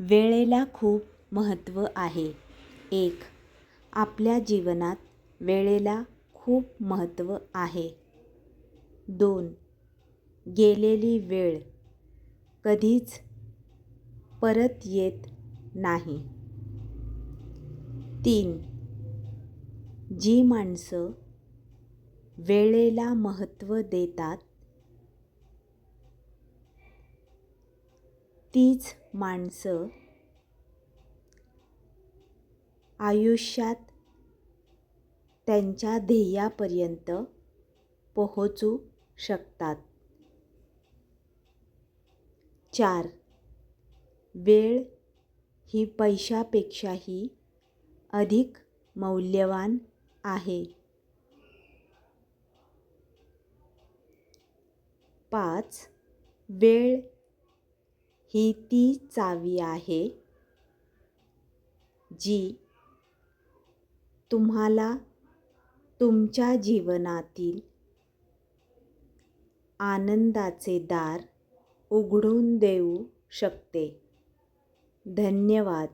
वेळेला खूप महत्त्व आहे. एक आपल्या जीवनात वेळेला खूप महत्त्व आहे. दोन गेलेली वेळ कधीच परत येत नाही. तीन जी माणसं वेळेला महत्त्व देतात तीच माणसं आयुष्यात त्यांच्या ध्येयापर्यंत पोहोचू शकतात. चार. वेळ ही पैशापेक्षाही अधिक मौल्यवान आहे. पाच. वेळ ही ती चावी आहे जी तुम्हाला तुमच्या जीवनातील आनंदाचे दार उघडून देऊ शकते. धन्यवाद.